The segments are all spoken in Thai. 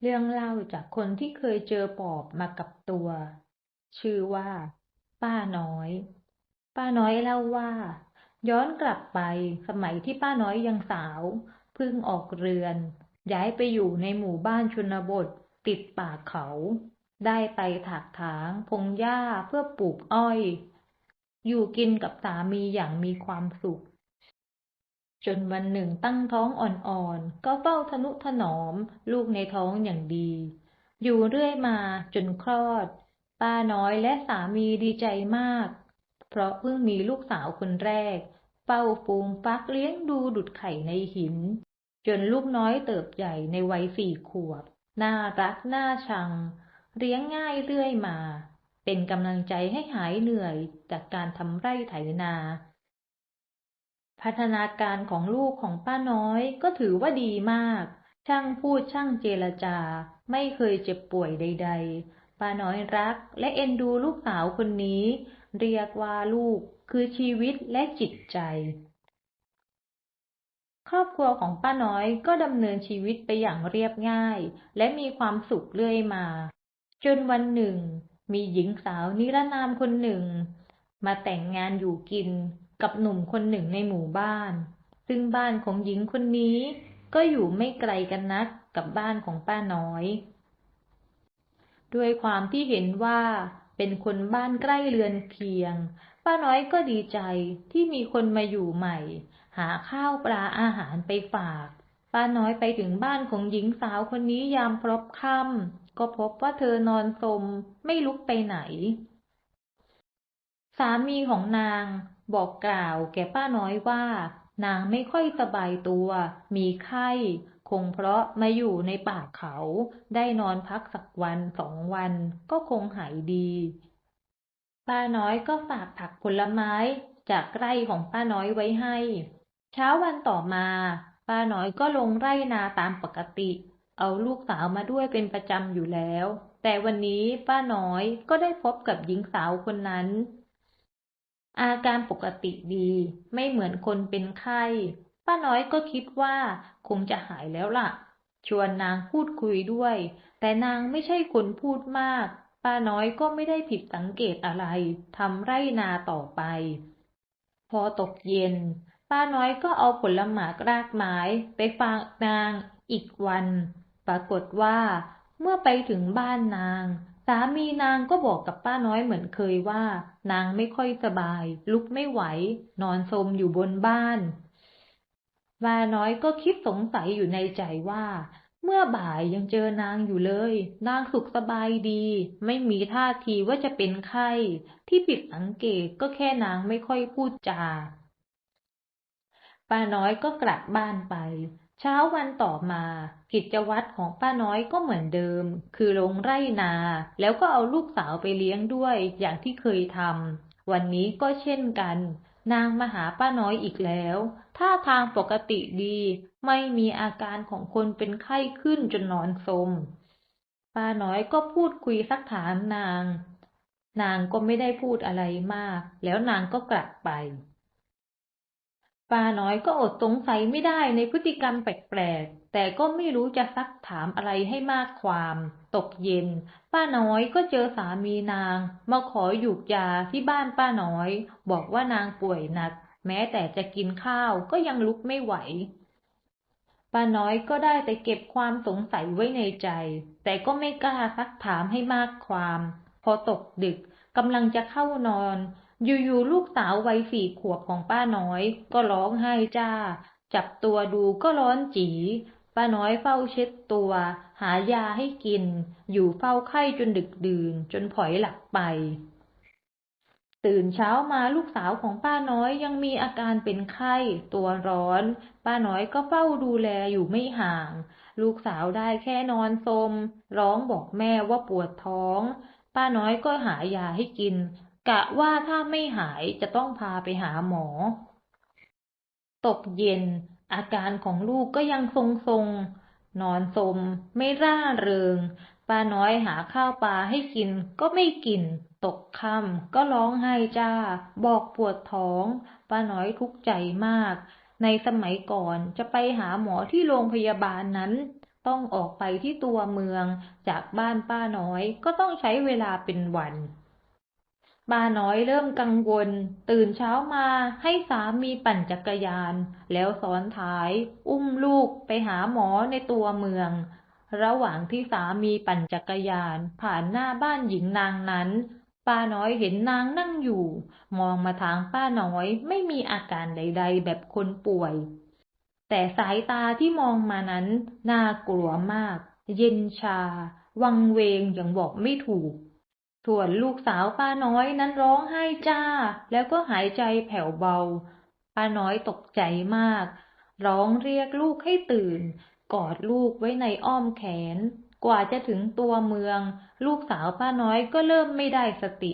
เรื่องเล่าจากคนที่เคยเจอปอบมากับตัว ชื่อว่า ป้าน้อย ป้าน้อยเล่าว่า ย้อนกลับไปสมัยที่ป้าน้อยยังสาวเพิ่งออกเรือน ย้ายไปอยู่ในหมู่บ้านชนบท ติดป่าเขา ได้ไปถักถางพงหญ้าเพื่อปลูกอ้อย อยู่กินกับสามีอย่างมีความสุข จนวันหนึ่งตั้งท้องอ่อนๆ ก็เฝ้าทนุถนอม ลูกในท้องอย่างดี อยู่เรื่อยมาจนคลอด ป้าน้อยและสามีดีใจมาก เพราะเพิ่งมีลูกสาวคนแรก เป้าฟูงฟักเลี้ยงดูดุดไข่ในหิน จนลูกน้อยเติบใหญ่ในวัยสี่ขวบ น่ารักน่าชัง เลี้ยงง่ายเรื่อยมา เป็นกำลังใจให้หายเหนื่อยจากการทำไร่ไถนา พัฒนาการของลูกของป้าน้อยก็ถือว่าดีมาก ช่างพูดช่างเจรจา ไม่เคยเจ็บป่วยใด ๆ ป้าน้อยรักและเอ็นดูลูกสาวคนนี้ เรียกว่าลูกคือชีวิตและจิตใจ ครอบครัวของป้าน้อยก็ดำเนินชีวิตไปอย่างเรียบง่าย และมีความสุขเรื่อยมา จนวันหนึ่ง มีหญิงสาวนิรนามคนหนึ่ง มาแต่งงานอยู่กิน กับหนุ่มคนหนึ่งในหมู่บ้าน ซึ่งบ้านของหญิงคนนี้ก็อยู่ไม่ไกลกันนักกับบ้านของป้าน้อย ด้วยความที่เห็นว่าเป็นคนบ้านใกล้เรือนเคียง ป้าน้อยก็ดีใจที่มีคนมาอยู่ใหม่ หาข้าวปลาอาหารไปฝาก ป้าน้อยไปถึงบ้านของหญิงสาวคนนี้ยามพรบค่ำก็พบว่าเธอนอนสมไม่ลุกไปไหน สามีของนางบอกกล่าวแก่ป้าน้อยว่า นางไม่ค่อยสบายตัว มีไข้ คงเพราะมาอยู่ในป่าเขา ได้นอนพักสักวันสองวันก็คงหายดี ป้าน้อยก็ฝากผักผลไม้จากไร่ของป้าน้อยไว้ให้ เช้าวันต่อมา ป้าน้อยก็ลงไร่นาตามปกติ เอาลูกสาวมาด้วยเป็นประจำอยู่แล้ว แต่วันนี้ป้าน้อยก็ได้พบกับหญิงสาวคนนั้น อาการปกติดี ไม่เหมือนคนเป็นไข้ ป้าน้อยก็คิดว่าคงจะหายแล้วล่ะ ชวนนางพูดคุยด้วย แต่นางไม่ใช่คนพูดมาก ป้าน้อยก็ไม่ได้ผิดสังเกตอะไรทำไร่นาต่อไป พอตกเย็น ป้าน้อยก็เอาผลหมากรากไม้ไปฝากนางอีกวัน ปรากฏว่า เมื่อไปถึงบ้านนาง สามีนางก็บอกกับป้าน้อยเหมือนเคยว่า นางไม่ค่อยสบาย ลุกไม่ไหว นอนสมอยู่บนบ้านป้าน้อยก็คิดสงสัยอยู่ในใจว่า เมื่อบ่ายยังเจอนางอยู่เลย นางสุขสบายดี ไม่มีท่าทีว่าจะเป็นไข้ ที่ผิดสังเกตก็แค่นางไม่ค่อยพูดจาป้าน้อยก็กลับบ้านไป เช้าวันต่อมา กิจวัตรของป้าน้อยก็เหมือนเดิม คือลงไร่นา แล้วก็เอาลูกสาวไปเลี้ยงด้วยอย่างที่เคยทำวันนี้ก็เช่นกัน นางมาหาป้าน้อยอีกแล้วท่าทางปกติดี ไม่มีอาการของคนเป็นไข้ขึ้นจนนอนสมป้าน้อยก็พูดคุยสักถามนาง นางก็ไม่ได้พูดอะไรมาก แล้วนางก็กลับไป ป้าน้อยก็อดสงสัยไม่ได้ในพฤติกรรมแปลกๆ แต่ก็ไม่รู้จะซักถามอะไรให้มากความ ตกเย็น ป้าน้อยก็เจอสามีนาง มาขอหยุกยาที่บ้านป้าน้อย บอกว่านางป่วยหนัก แม้แต่จะกินข้าวก็ยังลุกไม่ไหว ป้าน้อยก็ได้แต่เก็บความสงสัยไว้ในใจ แต่ก็ไม่กล้าซักถามให้มากความ พอตกดึกกำลังจะเข้านอน อยู่ๆลูกสาววัยสี่ขวบของป้าน้อย ก็ร้องไห้จ้า จับตัวดูก็ร้อนจีป้าน้อยเฝ้าเช็ดตัว หายาให้กิน อยู่เฝ้าไข้จนดึกดื่น จนผอยหลับไป ตื่นเช้ามาลูกสาวของป้าน้อยยังมีอาการเป็นไข้ ตัวร้อน ป้าน้อยก็เฝ้าดูแลอยู่ไม่ห่าง ลูกสาวได้แค่นอนสม ร้องบอกแม่ว่าปวดท้อง ป้าน้อยก็หายาให้กิน กะว่าถ้าไม่หายจะต้องพาไปหาหมอ ตกเย็น อาการของลูกก็ยังทรงๆ นอนสม ไม่ร่าเริง ป้าน้อยหาข้าวปลาให้กินก็ไม่กิน ตกค่ำก็ร้องไห้จ้า บอกปวดท้อง ป้าน้อยทุกข์ใจมาก ในสมัยก่อนจะไปหาหมอที่โรงพยาบาลนั้นต้องออกไปที่ตัวเมือง จากบ้านป้าน้อยก็ต้องใช้เวลาเป็นวัน ป้าน้อยเริ่มกังวล ตื่นเช้ามาให้สามีปั่นจักรยาน แล้วซ้อนท้าย อุ้มลูกไปหาหมอในตัวเมือง ระหว่างที่สามีปั่นจักรยาน ผ่านหน้าบ้านหญิงนางนั้นป้าน้อยเห็นนางนั่งอยู่ มองมาทางป้าน้อยไม่มีอาการใด ๆ แบบคนป่วย แต่สายตาที่มองมานั้น น่ากลัวมาก เย็นชา วังเวงอย่างบอกไม่ถูก ส่วนลูกสาวป้าน้อยนั้นร้องไห้จ้า แล้วก็หายใจแผ่วเบา ป้าน้อยตกใจมาก ร้องเรียกลูกให้ตื่น กอดลูกไว้ในอ้อมแขน กว่าจะถึงตัวเมือง ลูกสาวป้าน้อยก็เริ่มไม่ได้สติ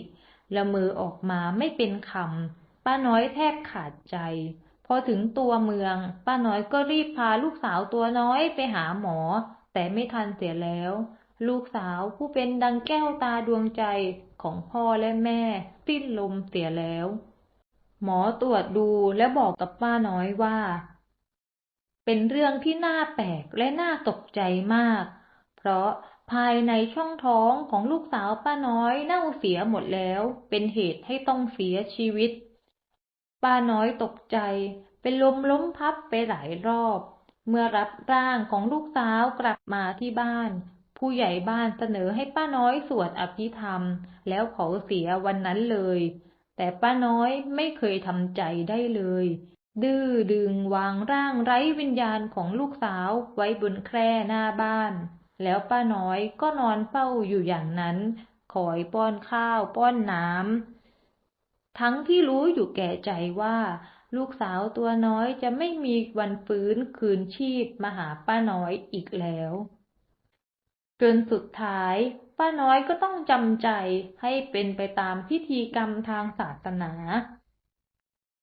ละเมอออกมาไม่เป็นคำป้าน้อยแทบขาดใจพอถึงตัวเมือง ป้าน้อยก็รีบพาลูกสาวตัวน้อยไปหาหมอ แต่ไม่ทันเสียแล้ว ลูกสาวผู้เป็นดังแก้วตาดวงใจของพ่อและแม่ สิ้นลมเสียแล้ว หมอตรวจดูและบอกกับป้าน้อยว่า เป็นเรื่องที่น่าแปลกและน่าตกใจมาก เพราะภายในช่องท้องของลูกสาวป้าน้อยเน่าเสียหมดแล้ว เป็นเหตุให้ต้องเสียชีวิต ป้าน้อยตกใจ เป็นลมล้มพับไปหลายรอบ เมื่อรับร่างของลูกสาวกลับมาที่บ้าน ผู้ใหญ่บ้านเสนอให้ป้าน้อยสวดอภิธรรม แล้วเผาเสียวันนั้นเลย แต่ป้าน้อยไม่เคยทำใจได้เลย ดื้อดึงวางร่างไร้วิญญาณของลูกสาวไว้บนแคร่หน้าบ้าน แล้วป้าน้อยก็นอนเฝ้าอยู่อย่างนั้นคอยป้อนข้าวป้อนน้ำทั้งที่รู้อยู่แก่ใจว่า ลูกสาวตัวน้อยจะไม่มีวันฟื้นคืนชีพมาหาป้าน้อยอีกแล้ว จนสุดท้าย ป้าน้อยก็ต้องจำใจให้เป็นไปตามพิธีกรรมทางศาสนา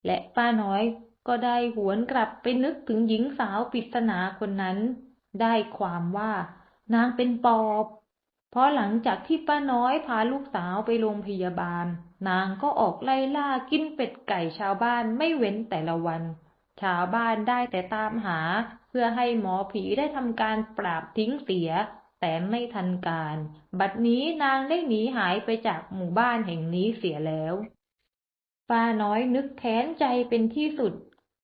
และป้าน้อยก็ได้หวนกลับไปนึกถึงหญิงสาวปริศนาคนนั้น ได้ความว่านางเป็นปอบ เพราะหลังจากที่ป้าน้อยพาลูกสาวไปโรงพยาบาล นางก็ออกไล่ล่ากินเป็ดไก่ชาวบ้านไม่เว้นแต่ละวัน ชาวบ้านได้แต่ตามหา เพื่อให้หมอผีได้ทำการปราบทิ้งเสีย แต่ไม่ทันการ บัดนี้นางได้หนีหายไปจากหมู่บ้านแห่งนี้เสียแล้ว ป้าน้อยนึกแค้นใจเป็นที่สุด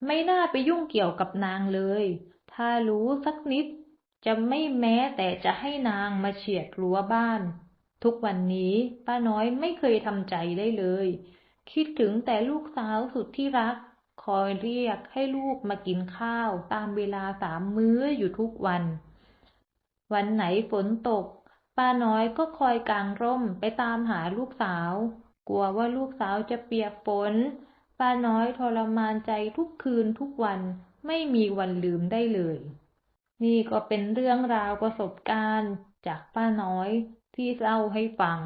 ไม่น่าไปยุ่งเกี่ยวกับนางเลย ถ้ารู้สักนิด จะไม่แม้แต่จะให้นางมาเฉียดรั้วบ้าน ทุกวันนี้ป้าน้อยไม่เคยทำใจได้เลย คิดถึงแต่ลูกสาวสุดที่รัก คอยเรียกให้ลูกมากินข้าว ตามเวลาสามมื้ออยู่ทุกวัน วันไหนฝนตก ป้าน้อยก็คอยกางร่มไปตามหาลูกสาว กลัวว่าลูกสาวจะเปียกฝน ป้าน้อยทรมานใจทุกคืนทุกวันไม่มีวันลืมได้เลย นี่ก็เป็นเรื่องราวประสบการณ์จากป้าน้อยที่เล่าให้ฟัง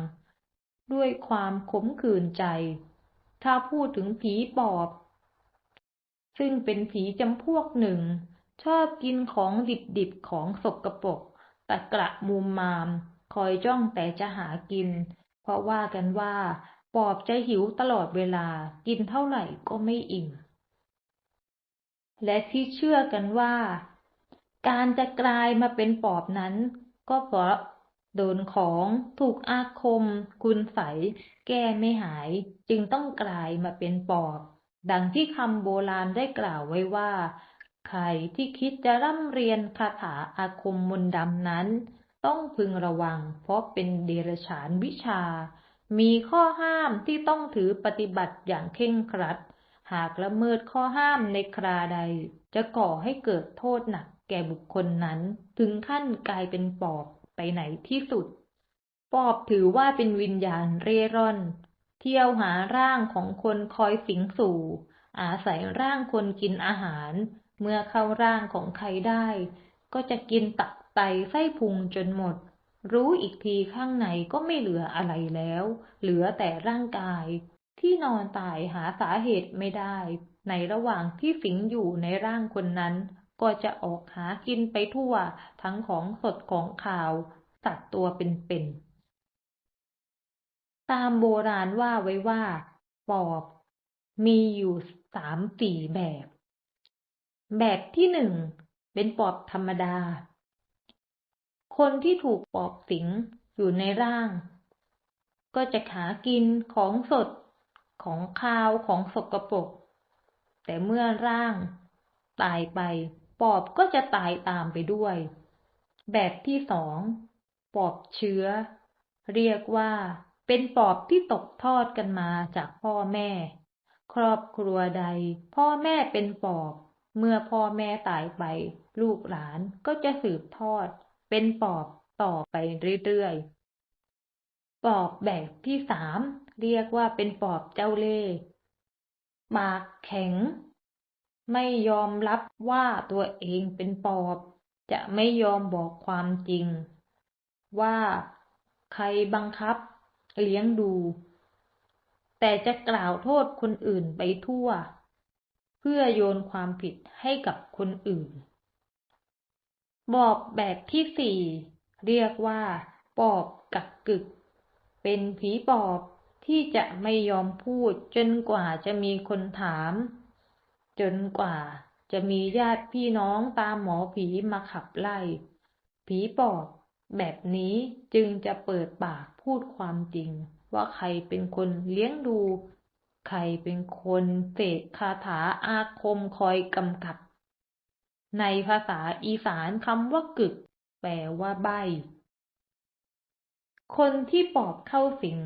ด้วยความขมขื่นใจ ถ้าพูดถึงผีปอบ ซึ่งเป็นผีจำพวกหนึ่ง ชอบกินของดิบๆของสกปรก ตะกระมุมมาม คอยจ้องแต่จะหากิน เพราะว่ากันว่า ปอบจะหิวตลอดเวลากินเท่าไหร่ก็ไม่อิ่ม และที่เชื่อกันว่า การจะกลายมาเป็นปอบนั้น ก็เพราะโดนของถูกอาคม คุณไสแก้ไม่หาย จึงต้องกลายมาเป็นปอบ ดังที่คำโบราณได้กล่าวไว้ว่า ใครที่คิดจะร่ำเรียนคาถาอาคมมนต์ดำนั้น ต้องพึงระวัง เพราะเป็นเดรัจฉานวิชา มีข้อห้ามที่ต้องถือปฏิบัติอย่างเคร่งครัด หากละเมิดข้อห้ามในคราใด จะก่อให้เกิดโทษหนักแก่บุคคลนั้น ถึงขั้นกลายเป็นปอบไปไหนที่สุด ปอบถือว่าเป็นวิญญาณเร่ร่อน เที่ยวหาร่างของคนคอยสิงสู่ อาศัยร่างคนกินอาหาร เมื่อเข้าร่างของใครได้ ก็จะกินตับไตไส้พุงจนหมด รู้อีกทีข้างในก็ไม่เหลืออะไรแล้ว เหลือแต่ร่างกาย ที่นอนตายหาสาเหตุไม่ได้ ในระหว่างที่สิงอยู่ในร่างคนนั้น ก็จะออกหากินไปทั่ว ทั้งของสดของข่าว สัตว์ตัวเป็นๆ ตามโบราณว่าไว้ว่า ปอบ มีอยู่สามสี่แบบ แบบที่หนึ่งเป็นปอบธรรมดา คนที่ถูกปอบสิงอยู่ในร่าง ก็จะหากินของสดของคาวของสกรปรกแต่เมื่อร่างตายไป ปอบก็จะตายตามไปด้วย แบบที่สองปอบเชื้อ เรียกว่าเป็นปอบที่ตกทอดกันมาจากพ่อแม่ ครอบครัวใด พ่อแม่เป็นปอบ เมื่อพ่อแม่ตายไป ลูกหลานก็จะสืบทอด เป็นปอบต่อไปเรื่อยๆ ปอบแบบที่สามเรียกว่าเป็นปอบเจ้าเล่ห์ปากแข็ง ไม่ยอมรับว่าตัวเองเป็นปอบ จะไม่ยอมบอกความจริง ว่าใครบังคับ เลี้ยงดู แต่จะกล่าวโทษคนอื่นไปทั่ว เพื่อโยนความผิดให้กับคนอื่น ปอบแบบที่สี่เรียกว่า ปอบกักกึก เป็นผีปอบที่จะไม่ยอมพูดจนกว่าจะมีคนถาม จนกว่าจะมีญาติพี่น้องตามหมอผีมาขับไล่ ผีปอบแบบนี้จึงจะเปิดปากพูดความจริง ว่าใครเป็นคนเลี้ยงดู ใครเป็นคนเสกคาถาอาคมคอยกำกับ ในภาษาอีสานคำว่ากึก แปลว่าใบ คนที่ปอบเข้าสิง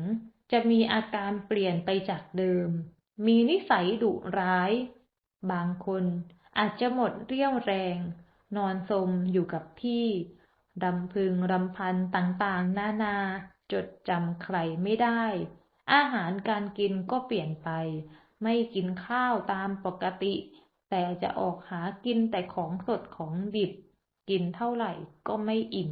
จะมีอาการเปลี่ยนไปจากเดิม มีนิสัยดุร้าย บางคนอาจจะหมดเรี่ยวแรง นอนสมอยู่กับที่รำพึงรำพันต่างๆ นานา จดจำใครไม่ได้ อาหารการกินก็เปลี่ยนไป ไม่กินข้าวตามปกติ แต่จะออกหากินแต่ของสดของดิบ กินเท่าไหร่ก็ไม่อิ่ม